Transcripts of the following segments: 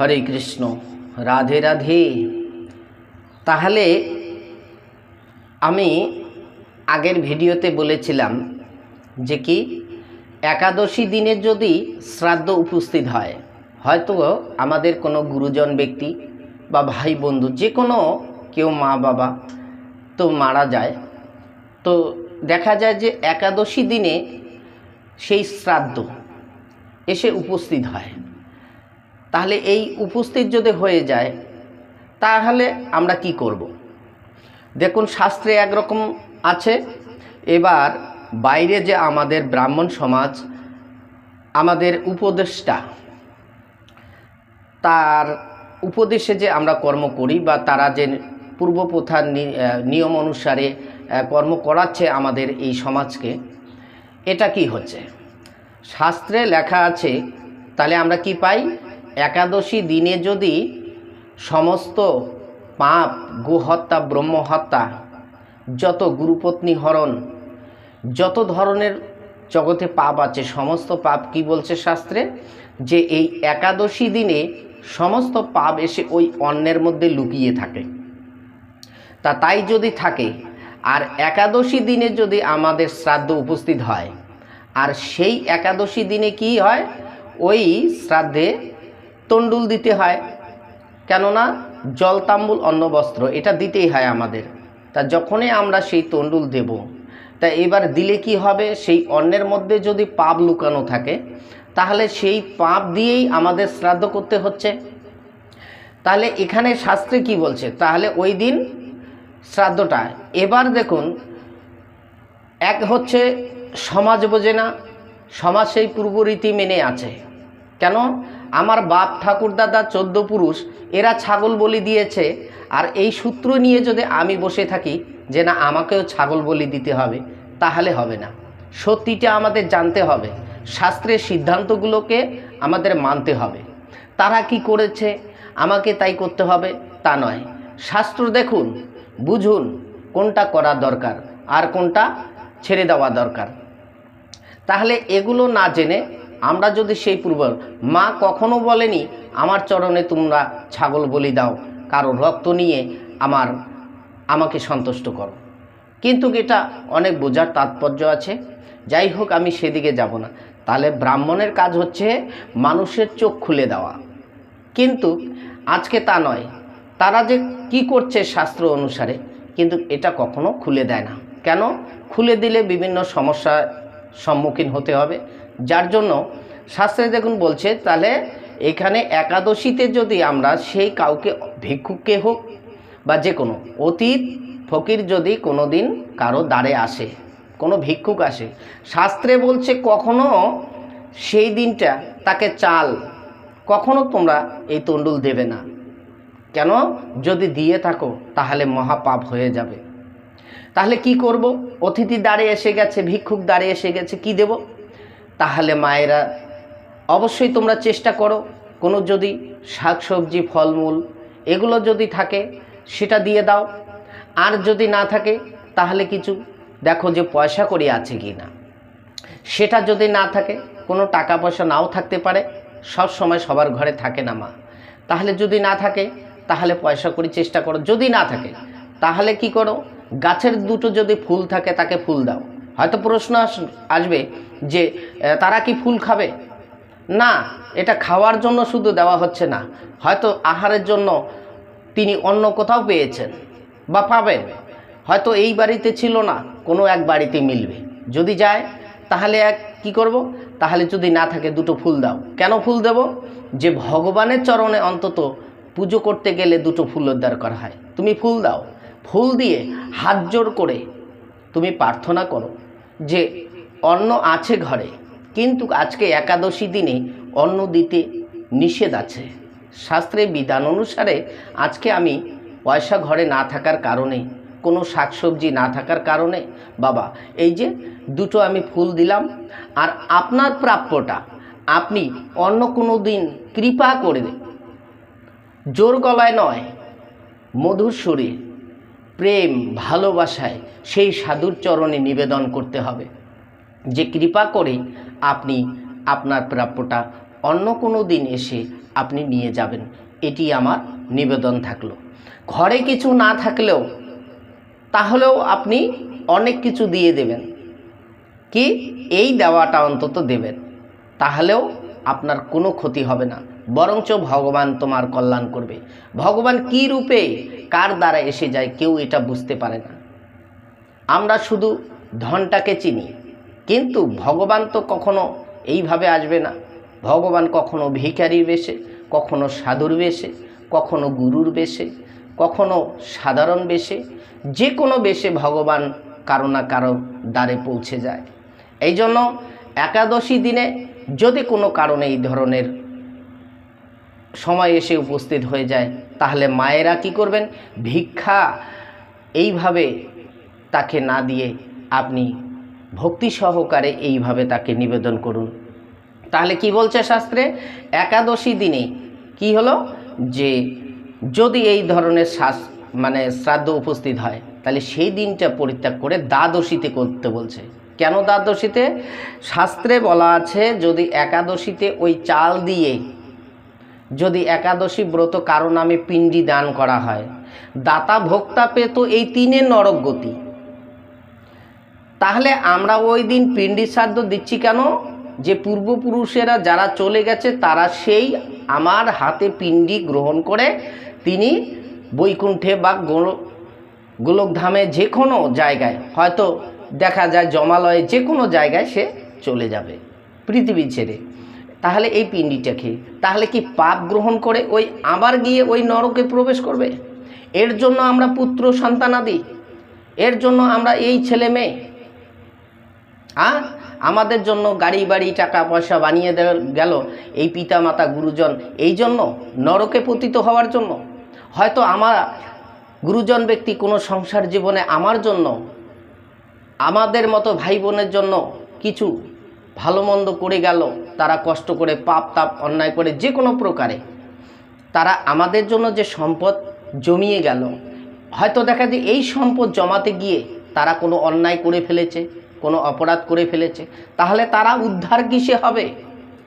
হরে কৃষ্ণ, রাধে রাধে। তাহলে আমি আগের ভিডিওতে বলেছিলাম যে কি, একাদশী দিনে যদি শ্রাদ্ধ উপস্থিত হয়, হয়তো আমাদের কোনো গুরুজন ব্যক্তি বা ভাই বন্ধু, যে কোনো কেউ মা বাবা তো মারা যায়, তো দেখা যায় যে একাদশী দিনে সেই শ্রাদ্ধ এসে উপস্থিত হয়। তাহলে এই উপস্থিত যদি হয়ে যায় তাহলে আমরা কি করব। দেখুন শাস্ত্রে একরকম আছে এবার বাইরে যে আমাদের ব্রাহ্মণ সমাজ আমাদের উপদেশটা তার উপদেশে যে আমরা কর্ম করি বা তারা যে পূর্বপ্রথার নি- আহ, নিয়ম অনুসারে কর্ম করাচ্ছে আমাদের এই সমাজকে এটা কি হচ্ছে শাস্ত্রে লেখা আছে তাহলে আমরা কি পাই একাদশী দিনে যদি সমস্ত পাপ, গোহত্যা, ব্রহ্মহত্যা, যত গুরুপত্নী হরণ, যত ধরনের জগতে পাপ আছে, সমস্ত পাপ কি বলছে শাস্ত্রে? যে এই একাদশী দিনে সমস্ত পাপ এসে ওই অন্নের মধ্যে লুকিয়ে থাকে। তা তাই যদি থাকে, আর একাদশী দিনে যদি আমাদের শ্রাদ্ধ উপস্থিত হয়, আর সেই একাদশী দিনে কি হয়? ওই শ্রাদ্ধে তণ্ডুল দিতে হয়। কেননা জল তাম্বুল অন্ন বস্ত্র এটা দিতেই হয় আমাদের। তা যখনই আমরা সেই তণ্ডুল দেব, তা এবার দিলে কি হবে? সেই অন্নের মধ্যে যদি পাপ লুকানো থাকে, তাহলে সেই পাপ দিয়েই আমাদের শ্রাদ্ধ করতে হচ্ছে। তাহলে এখানে শাস্ত্রে কি বলছে? তাহলে ওই দিন শ্রাদ্ধটা। এবার দেখুন, এক হচ্ছে সমাজ বোঝে না, সমাজ সেই পূর্বরীতি মেনে আছে। কেন? আমার বাপ ঠাকুর দাদা চোদ্দ পুরুষ, এরা ছাগল বলি দিয়েছে, আর এই সূত্র নিয়ে যদি আমি বসে থাকি যে না, আমাকেও ছাগল বলি দিতে হবে, তাহলে হবে না। সত্যিটা আমাদের জানতে হবে, শাস্ত্রের সিদ্ধান্তগুলোকে আমাদের মানতে হবে। তারা কি করেছে, আমাকে তাই করতে হবে, তা নয়। শাস্ত্র দেখুন, বুঝুন, কোনটা করা দরকার, আর কোনটা ছেড়ে দেওয়া দরকার। তাহলে এগুলো না জেনে আমরা যদি সেই পূর্ব মা কখনো বলেনি, আমার চরণে তোমরা ছাগল বলি দাও কারও রক্ত নিয়ে আমার, আমাকে সন্তুষ্ট করো। কিন্তু এটা অনেক বোঝার তাৎপর্য আছে। যাই হোক, আমি সেদিকে যাব না। তাহলে ব্রাহ্মণের কাজ হচ্ছে মানুষের চোখ খুলে দেওয়া। কিন্তু আজকে তা নয়। তারা যে কি করছে শাস্ত্র অনুসারে, কিন্তু এটা কখনো খুলে দেয় না। কেন? খুলে দিলে বিভিন্ন সমস্যার সম্মুখীন হতে হবে। যার জন্য শাস্ত্রে দেখুন বলছে, তাহলে এখানে একাদশীতে যদি আমরা সেই কাউকে ভিক্ষুককে হোক বা যে কোনো অতীত ফকির যদি কোনো দিন কারও দ্বারে আসে, কোনো ভিক্ষুক আসে, শাস্ত্রে বলছে কখনো সেই দিনটা তাকে চাল কখনো তোমরা এই তণ্ডুল দেবে না। কেন? যদি দিয়ে থাকো, তাহলে মহাপাপ হয়ে যাবে। তাহলে কি করব? অতিথি দাঁড়ে এসে গেছে, ভিক্ষুক দাঁড়ে এসে গেছে, কি দেব? তাহলে মায়েরা অবশ্যই তোমরা চেষ্টা করো। কোনো যদি শাকসবজি, ফলমূল এগুলো যদি থাকে, সেটা দিয়ে দাও। আর যদি না থাকে, তাহলে কিছু দেখো যে পয়সা করি আছে কি না। সেটা যদি না থাকে, কোনো টাকা পয়সা নাও থাকতে পারে, সব সময় সবার ঘরে থাকে না মা। তাহলে যদি না থাকে, তাহলে পয়সা করি চেষ্টা করো। যদি না থাকে, তাহলে কি করো, গাছের দুটো যদি ফুল থাকে, তাকে ফুল দাও। হয়তো প্রশ্ন আসবে যে তারা কি ফুল খাবে? না, এটা খাওয়ার জন্য শুধু দেওয়া হচ্ছে না। হয়তো আহারের জন্য তিনি অন্য কোথাও পেয়েছেন বা পাবেন। হয়তো এই বাড়িতে ছিল না, কোনো এক বাড়িতে মিলবে। যদি যায়, তাহলে এক, কি করব? তাহলে যদি না থাকে, দুটো ফুল দাও। কেন ফুল দেব? যে ভগবানের চরণে অন্তত পুজো করতে গেলে দুটো ফুলের দরকার হয়। তুমি ফুল দাও। ফুল দিয়ে হাত জোর করে তুমি প্রার্থনা করো। যে অন্ন আছে ঘরে, কিন্তু আজকে একাদশী দিনে অন্ন দিতে নিষেধ আছে। শাস্ত্রে বিধান অনুসারে আজকে আমি পয়সা ঘরে না থাকার কারণে, কোনো শাকসবজি না থাকার কারণে, বাবা, এই যে দুটো আমি ফুল দিলাম, আর আপনার প্রাপ্যটা আপনি অন্য কোনো দিন কৃপা করে জোর গলায় নয়, মধুর সুরে প্রেম, ভালোবাসায় সেই সাধুর চরণে নিবেদন করতে হবে। যে কৃপা করে আপনি আপনার প্রাপ্যটা অন্য কোনো দিন এসে আপনি নিয়ে যাবেন, এটি আমার নিবেদন থাকল। ঘরে কিছু না থাকলেও তাহলেও আপনি অনেক কিছু দিয়ে দেবেন। কি? এই দেওয়াটা অন্তত দেবেন। তাহলেও আপনার কোনো ক্ষতি হবে না। বরঞ্চ ভগবান তোমার কল্যাণ করবে। ভগবান কি রূপে, কার দ্বারা এসে যায় কেউ এটা বুঝতে পারে না। আমরা শুধু ধনটাকে চিনি, কিন্তু ভগবান তো কখনো এইভাবে আসবে না। ভগবান কখনো ভিখারির বেশে, কখনো সাধুর বেশে, কখনো গুরুর বেশে, কখনো সাধারণ বেশে, যে কোনো বেশে ভগবান কারও না কারও দ্বারে পৌঁছে যায়। এই জন্য একাদশী দিনে যদি কোনো কারণে এই ধরনের সময় এসে উপস্থিত হয়ে যায়। তাহলে মায়েরা কি করবেন? ভিক্ষা এইভাবে তাকে না দিয়ে আপনি ভক্তি সহকারে এইভাবে তাকে নিবেদন করুন। তাহলে কি বলছে শাস্ত্রে? একাদশী দিনে কি হলো? যে যদি এই ধরনের শ্বাস মানে শ্রাদ্ধ উপস্থিত হয়, তাহলে সেই দিনটা পরিত্যাগ করে দ্বাদশীতে করতে বলছে। কেন দ্বাদশীতে? শাস্ত্রে বলা আছে যদি একাদশীতে ওই চাল দিয়ে যদি একাদশী ব্রত কারও নামে পিণ্ডি দান করা হয়। দাতা ভোক্তা পেত এই তিনের নরক গতি। তাহলে আমরা ওই দিন পিণ্ডি শ্রাদ্ধ দিচ্ছি কেন? যে পূর্বপুরুষেরা যারা চলে গেছে, তারা সেই আমার হাতে পিণ্ডি গ্রহণ করে তিনি বৈকুণ্ঠে বা গোল, গোলকধামে যে কোনো জায়গায়, হয়তো দেখা যায় জমালয়ে যে কোনো জায়গায় সে চলে যাবে, পৃথিবী ছেড়ে। তাহলে এই পিণ্ডিটা খেয়ে, তাহলে কি পাপ গ্রহণ করে ওই আবার গিয়ে ওই নরকে প্রবেশ করবে? এর জন্য আমরা পুত্র সন্তানাদি, এর জন্য আমরা এই ছেলে মেয়ে। হ্যাঁ আমাদের জন্য গাড়ি, বাড়ি, টাকা, পয়সা বানিয়ে দেওয়া গেল এই পিতা মাতা গুরুজন এই জন্য, নরকে পতিত হওয়ার জন্য। হয়তো আমার গুরুজন ব্যক্তি কোনো সংসার জীবনে আমার জন্য, আমাদের মতো ভাই বোনের জন্য কিছু ভালো মন্দ করে গেল, তারা কষ্ট করে পাপ তাপ অন্যায় করে যে কোনো প্রকারে। তারা আমাদের জন্য যে সম্পদ জমিয়ে গেল, হয়তো দেখা যায় এই সম্পদ জমাতে গিয়ে তারা কোনো অন্যায় করে ফেলেছে, কোনো অপরাধ করে ফেলেছে। তাহলে তারা উদ্ধার কিসে হবে?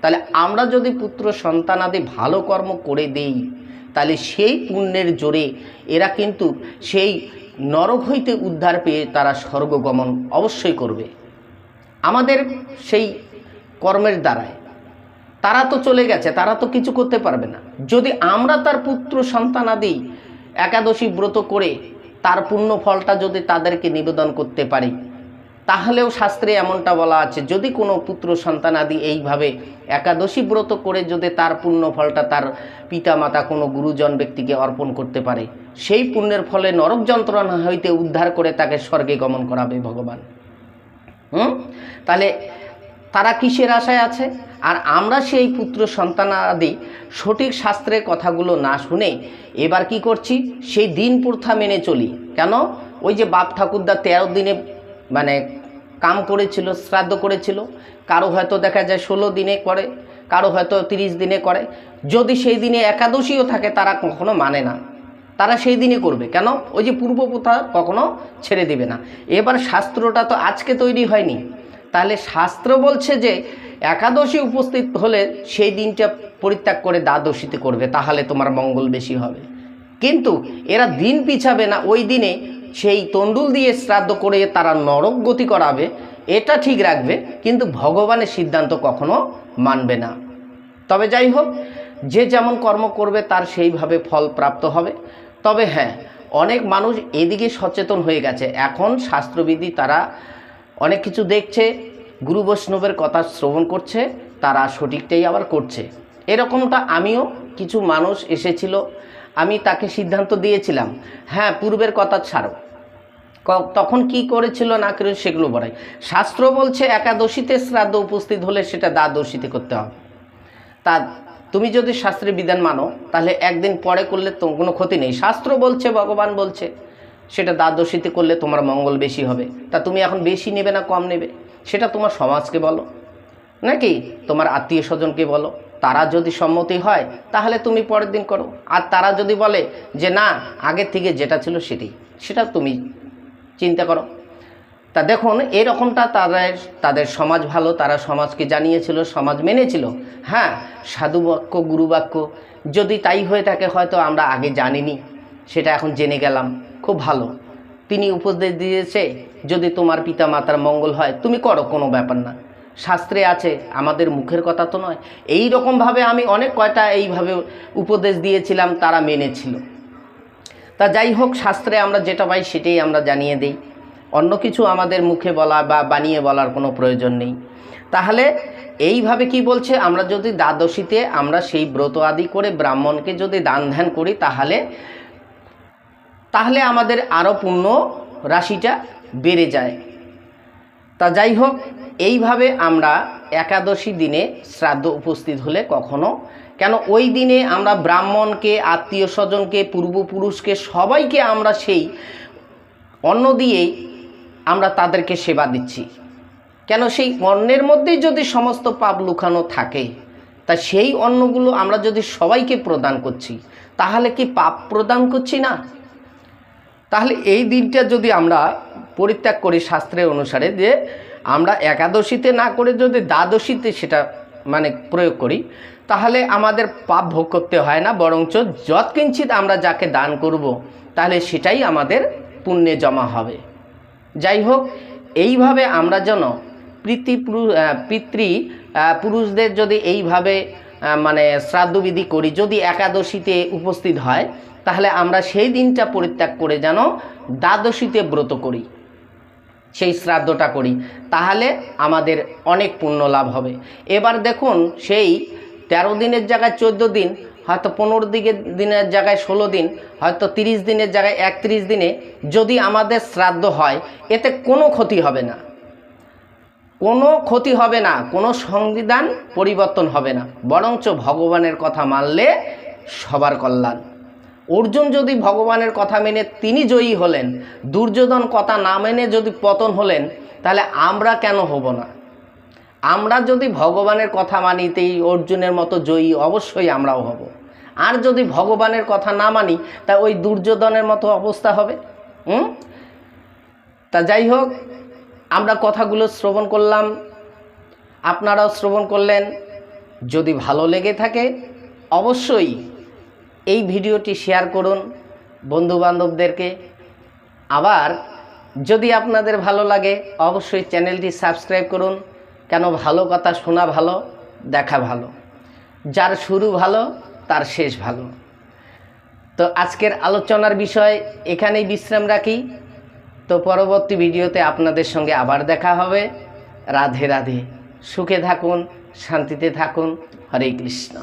তাহলে আমরা যদি পুত্র সন্তানাদি ভালো কর্ম করে দেই, তাহলে সেই পুণ্যের জোরে এরা কিন্তু সেই নরক হইতে উদ্ধার পেয়ে তারা স্বর্গগমন অবশ্যই করবে। আমাদের সেই কর্মের দ্বারায়। তারা তো চলে গেছে, তারা তো কিছু করতে পারবে না। যদি আমরা তার পুত্র সন্তানাদি একাদশী ব্রত করে তার পূর্ণ ফলটা যদি তাদেরকে নিবেদন করতে পারি, তাহলেও শাস্ত্রে এমনটা বলা আছে, যদি কোনো পুত্র সন্তানাদি এইভাবে একাদশী ব্রত করে যদি তার পূর্ণ ফলটা তার পিতামাতা কোনো গুরুজন ব্যক্তিকে অর্পণ করতে পারে, সেই পুণ্যের ফলে নরক যন্ত্রণা হইতে উদ্ধার করে তাকে স্বর্গে গমন করাবে ভগবান। হুম? তাহলে তারা কিসের আশায় আছে? আর আমরা সেই পুত্র সন্তানাদি সঠিক শাস্ত্রের কথাগুলো না শুনে এবার কি করছি? সেই দিন প্রথা মেনে চলি। কেন? ওই যে বাপ ঠাকুরদা তেরো দিনে মানে কাম করেছিল, শ্রাদ্ধ করেছিল, কারও হয়তো দেখা যায় ষোলো দিনে করে, কারও হয়তো তিরিশ দিনে করে। যদি সেই দিনে একাদশীও থাকে, তারা কখনো মানে না। তারা সেই দিনই করবে। কেন? ওই যে পূর্ব প্রথা কখনো ছেড়ে দিবে না। এবার শাস্ত্রটা তো আজকে তৈরি হয়নি। তাহলে শাস্ত্র বলছে যে, একাদশী উপস্থিত হলে সেই দিনটা পরিত্যাগ করে দ্বাদশীতে করবে, তাহলে তোমার মঙ্গল বেশি হবে। কিন্তু এরা দিন পিছাবে না, ওই দিনে সেই তণ্ডুল দিয়ে শ্রাদ্ধ করে তারা নরক গতি করাবে, এটা ঠিক রাখবে, কিন্তু ভগবানের সিদ্ধান্ত কখনো মানবে না। তবে যাই হোক, যে যেমন কর্ম করবে তার সেইভাবে ফল প্রাপ্ত হবে। তবে হ্যাঁ অনেক মানুষ এদিকে সচেতন হয়ে গেছে। এখন শাস্ত্রবিধি তারা অনেক কিছু দেখছে, গুরু বৈষ্ণবের কথা শ্রবণ করছে, তারা সঠিকটাই আবার করছে। এরকমটা আমিও কিছু মানুষ এসেছিল, আমি তাকে সিদ্ধান্ত দিয়েছিলাম হ্যাঁ পূর্বের কথা ছাড়ো। তখন কি করেছিল না করে সেগুলো বলাই শাস্ত্র বলছে, একাদশীতে শ্রাদ্ধ উপস্থিত হলে সেটা দ্বাদশীতে করতে হবে। তা তুমি যদি শাস্ত্রের বিধান মানো, তাহলে একদিন পরে করলে তো কোনো ক্ষতি নেই। শাস্ত্র বলছে, ভগবান বলছে, সেটা দ্বাদশীতে করলে তোমার মঙ্গল বেশি হবে। তা তুমি এখন বেশি নেবে না, কম নেবে? সেটা তোমার সমাজকে বলো। নাকি তোমার আত্মীয় স্বজনকে বলো? তারা যদি সম্মতি হয়, তাহলে তুমি পরের দিন করো। আর তারা যদি বলে যে, না আগের থেকে যেটা ছিল সেটাই। সেটা তুমি চিন্তা করো। তা দেখুন এরকমটা তাদের তাদের সমাজ ভালো, তারা সমাজকে জানিয়েছিল, সমাজ মেনেছিল। হ্যাঁ সাধু বাক্য গুরু বাক্য যদি তাই হয়ে থাকে, হয়তো আমরা আগে জানিনি। সেটা এখন জেনে গেলাম। খুব ভালো। তিনি উপদেশ দিয়েছে, যদি তোমার পিতা মাতার মঙ্গল হয়, তুমি করো, কোনো ব্যাপার না। শাস্ত্রে আছে, আমাদের মুখের কথা তো নয়। এই রকমভাবে আমি অনেক কয়টা এইভাবে উপদেশ দিয়েছিলাম, তারা মেনেছিল। তা যাই হোক, শাস্ত্রে আমরা যেটা পাই, সেটাই আমরা জানিয়ে দিই। অন্য কিছু আমাদের মুখে বলা বা বানিয়ে বলার কোনো প্রয়োজন নেই। তাহলে এইভাবে কি বলছে? আমরা যদি দ্বাদশীতে আমরা সেই ব্রত আদি করে ব্রাহ্মণকে যদি দান ধ্যান করি, তাহলে তাহলে আমাদের আরও পুণ্য রাশিটা বেড়ে যায়। তা যাই হোক, এইভাবে আমরা একাদশী দিনে শ্রাদ্ধ উপস্থিত হলে কখনো, কেন ওই দিনে আমরা ব্রাহ্মণকে, আত্মীয় স্বজনকে, পূর্বপুরুষকে, সবাইকে আমরা সেই অন্ন দিয়েই আমরা তাদেরকে সেবা দিচ্ছি। কেন সেই অন্নের মধ্যেই যদি সমস্ত পাপ লুকানো থাকে, তা সেই অন্নগুলো আমরা যদি সবাইকে প্রদান করছি, তাহলে কি পাপ প্রদান করছি না? তাহলে এই দিনটা যদি আমরা পরিত্যাগ করি শাস্ত্রের অনুসারে যে আমরা একাদশীতে না করে যদি দ্বাদশীতে সেটা মানে প্রয়োগ করি, তাহলে আমাদের পাপ ভোগ করতে হয় না, বরঞ্চ যৎকিঞ্চিত আমরা যাকে দান করব, তাহলে সেটাই আমাদের পুণ্যে জমা হবে। যাই হোক এইভাবে আমরা যেন পিতৃ পিতৃ পুরুষদের যদি এইভাবে মানে শ্রাদ্ধবিধি করি, যদি একাদশীতে উপস্থিত হয়, তাহলে আমরা সেই দিনটা পরিত্যাগ করে যেন দ্বাদশীতে ব্রত করি, সেই শ্রাদ্ধটা করি, তাহলে আমাদের অনেক পুণ্য লাভ হবে। এবার দেখুন, সেই তেরো দিনের জায়গায় চোদ্দ দিন হয়তো পনেরো দিকে দিনের জায়গায় ষোলো দিন, হয়তো তিরিশ দিনের জায়গায় একত্রিশ দিনে যদি আমাদের শ্রাদ্ধ হয়, এতে কোনো ক্ষতি হবে না। কোনো ক্ষতি হবে না, কোনো সংবিধান পরিবর্তন হবে না। বরঞ্চ ভগবানের কথা মানলে সবার কল্যাণ। অর্জুন যদি ভগবানের কথা মেনে তিনি জয়ী হলেন, দুর্যোধন কথা না মেনে যদি পতন হলেন, তাহলে আমরা কেন হব না? আমরা যদি ভগবানের কথা মানিতেই অর্জুনের মতো জয়ী, অবশ্যই আমরাও হব। আর যদি ভগবানের কথা না মানি, তা ওই দুর্যোধনের মতো অবস্থা হবে। হুম? তা যাই হোক, আমরা কথাগুলো শ্রবণ করলাম। আপনারাও শ্রবণ করলেন। যদি ভালো লেগে থাকে, অবশ্যই এই ভিডিওটি শেয়ার করুন বন্ধুবান্ধবদেরকে। আবার যদি আপনাদের ভালো লাগে, অবশ্যই চ্যানেলটি সাবস্ক্রাইব করুন। কেন ভালো কথা শোনা ভালো, দেখা ভালো। যার শুরু ভালো তার শেষ ভালো তো আজকের আলোচনার বিষয় এখানেই বিশ্রাম রাখি। তো পরবর্তী ভিডিওতে আপনাদের সঙ্গে আবার দেখা হবে। রাধে রাধে। সুখে থাকুন, শান্তিতে থাকুন। হরে কৃষ্ণ।